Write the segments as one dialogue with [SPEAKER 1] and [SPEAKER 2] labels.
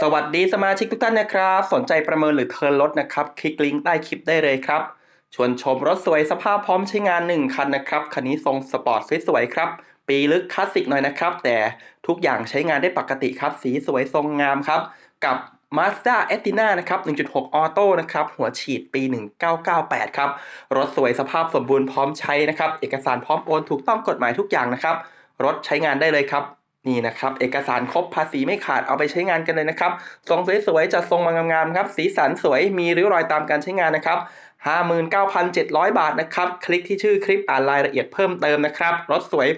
[SPEAKER 1] สวัสดีสมาชิกทุกท่านนะครับ สนใจประเมินหรือเทิร์นรถนะครับ คลิกลิงก์ใต้คลิปได้เลยครับ ชวนชมรถสวยสภาพพร้อมใช้งาน 1 คันนะครับ คันนี้ทรงสปอร์ตสวยๆครับ ปีลึกคลาสสิกหน่อยนะครับ แต่ทุกอย่างใช้งานได้ปกติครับ สีสวยทรงงามครับ กับ Mazda a t i n a นะครับ 1.6ออโต้นะครับ หัวฉีดปี 1998 ครับ รถสวยสภาพสมบูรณ์พร้อมใช้นะครับ เอกสารพร้อมโอนถูกต้องกฎหมายทุกอย่างนะครับ รถใช้งานได้เลยครับ นี่นะครับ เอกสารครบภาษีไม่ขาดเอาไปใช้งานกันเลยนะครับทรงสวยๆจัดทรงมางามๆครับ สีสันสวยมีริ้วรอยตามการใช้งานนะครับ59,700 บาทนะครับ คลิกที่ชื่อคลิปอ่านรายละเอียดเพิ่มเติมนะครับรถสวย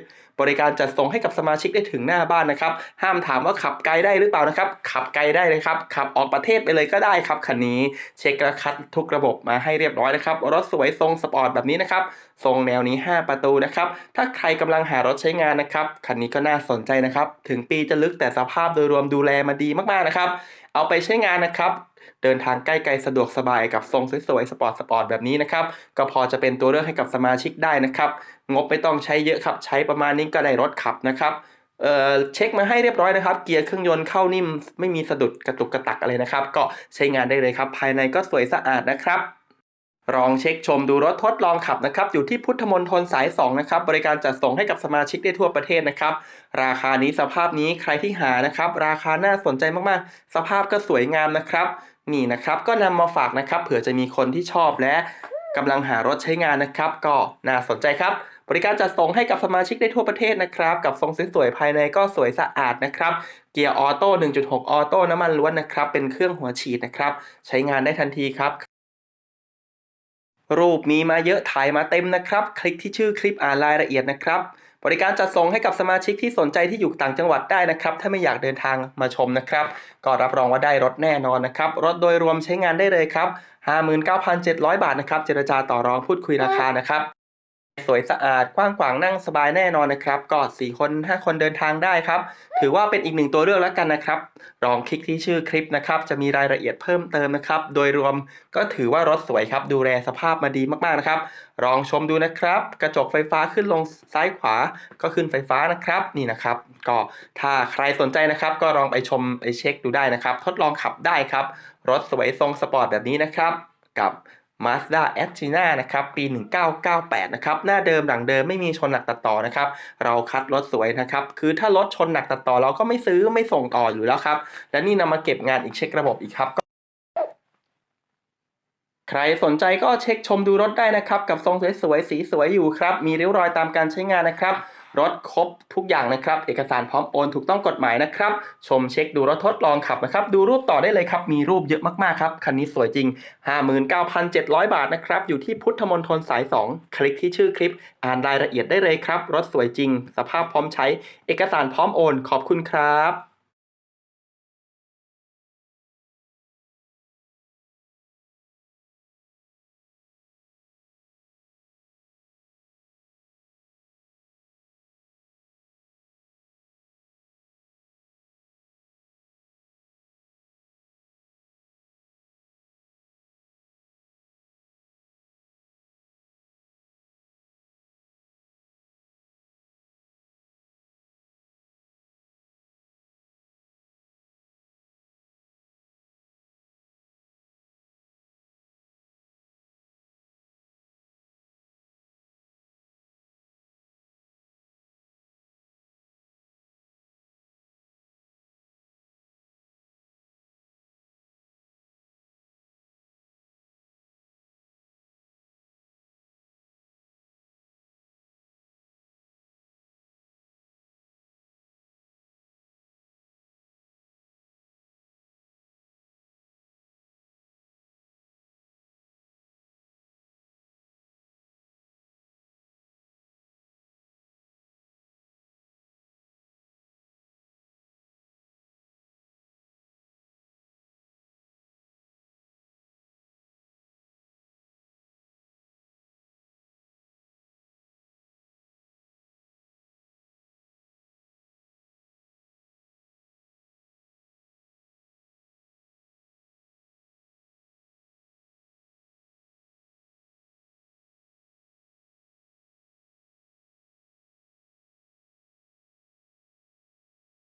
[SPEAKER 1] บริการจัดส่งให้กับสมาชิกได้ถึงหน้าบ้านนะครับ ห้ามถามว่าขับไกลได้หรือเปล่านะครับ ขับไกลได้เลยครับ ขับออกประเทศไปเลยก็ได้ครับคันนี้ เช็คและคัดทุกระบบมาให้เรียบร้อยนะครับ รถสวยทรงสปอร์ตแบบนี้นะครับ ทรงแนวนี้ 5 ประตูนะครับ ถ้าใครกำลังหารถใช้งานนะครับ คันนี้ก็น่าสนใจนะครับ ถึงปีจะลึกแต่สภาพโดยรวมดูแลมาดีมากๆนะครับ เอาไปใช้งานนะครับ เดินทางใกล้ไกลสะดวกสบายกับทรงสวยๆสปอร์ตสปอร์ตแบบนี้นะครับ ก็พอจะเป็นตัวเลือกให้กับสมาชิกได้นะครับ งบไม่ต้องใช้เยอะครับ ใช้ประมาณนี้ก็ได้รถขับนะครับเออเช็คมาให้เรียบร้อยนะครับ เกียร์เครื่องยนต์เข้านิ่มไม่มีสะดุดกระตุกกระตักอะไรนะครับ ก็ใช้งานได้เลยครับ ภายในก็สวยสะอาดนะครับลองเช็คชมดูรถทดลองขับนะครับอยู่ที่พุทธมณฑลสาย 2 นะครับ บริการจัดส่งให้กับสมาชิกได้ทั่วประเทศนะครับ ราคานี้สภาพนี้ใครที่หานะครับ ราคาน่าสนใจมากๆ สภาพก็สวยงามนะครับ นี่นะครับก็นำมาฝากนะครับ เผื่อจะมีคนที่ชอบและกำลังหารถใช้งานนะครับ ก็น่าสนใจครับ บริการจัดส่งให้กับสมาชิกได้ทั่วประเทศนะครับ กับทรงสวยๆภายในก็สวยสะอาดนะครับ เกียร์ออโต้ 1.6 ออโต้น้ำมันล้วนนะครับ เป็นเครื่องหัวฉีดนะครับ ใช้งานได้ทันทีครับ รูปมีมาเยอะถ่ายมาเต็มนะครับ คลิกที่ชื่อคลิปอ่านรายละเอียดนะครับ บริการจัดส่งให้กับสมาชิกที่สนใจที่อยู่ต่างจังหวัดได้นะครับ ถ้าไม่อยากเดินทางมาชมนะครับ ก็รับรองว่าได้รถแน่นอนนะครับ รถโดยรวมใช้งานได้เลยครับ 59,700 บาทนะครับ เจรจาต่อรองพูดคุยราคานะครับ สวยสะอาดกว้างขวางนั่งสบายแน่นอนนะครับ ก็ 4 คน 5 คนเดินทางได้ครับ ถือว่าเป็นอีกหนึ่งตัวเลือกแล้วกันนะครับลองคลิกที่ชื่อคลิปนะครับ จะมีรายละเอียดเพิ่มเติมนะครับ โดยรวมก็ถือว่ารถสวยครับ ดูแลสภาพมาดีมากๆนะครับ ลองชมดูนะครับ กระจกไฟฟ้าขึ้นลงซ้ายขวาก็ขึ้นไฟฟ้านะครับนี่นะครับ ก็ถ้าใครสนใจนะครับ ก็ลองไปชมไปเช็คดูได้นะครับ ทดลองขับได้ครับ รถสวยทรงสปอร์ตแบบนี้นะครับ กับ Mazda a t i n a นะครับปี 1998 นะครับหน้าเดิมหลังเดิมไม่มีชนหนักตัดต่อนะครับเราคัดรถสวยนะครับคือถ้ารถชนหนักตัดต่อเราก็ไม่ซื้อไม่ส่งต่ออยู่แล้วครับและนี่นำมาเก็บงานอีกเช็คระบบอีกครับใครสนใจก็เช็คชมดูรถได้นะครับ กับทรงสวยๆสีสวยอยู่ครับ มีริ้วรอยตามการใช้งานนะครับ รถครบทุกอย่างนะครับ เอกสารพร้อมโอนถูกต้องกฎหมายนะครับ ชมเช็คดูรถทดลองขับนะครับ ดูรูปต่อได้เลยครับ มีรูปเยอะมากๆครับ คันนี้สวยจริง 59,700 บาทนะครับ อยู่ที่พุทธมณฑลสาย 2 คลิกที่ชื่อคลิป อ่านรายละเอียดได้เลยครับ รถสวยจริง สภาพพร้อมใช้ เอกสารพร้อมโอน ขอบคุณครับ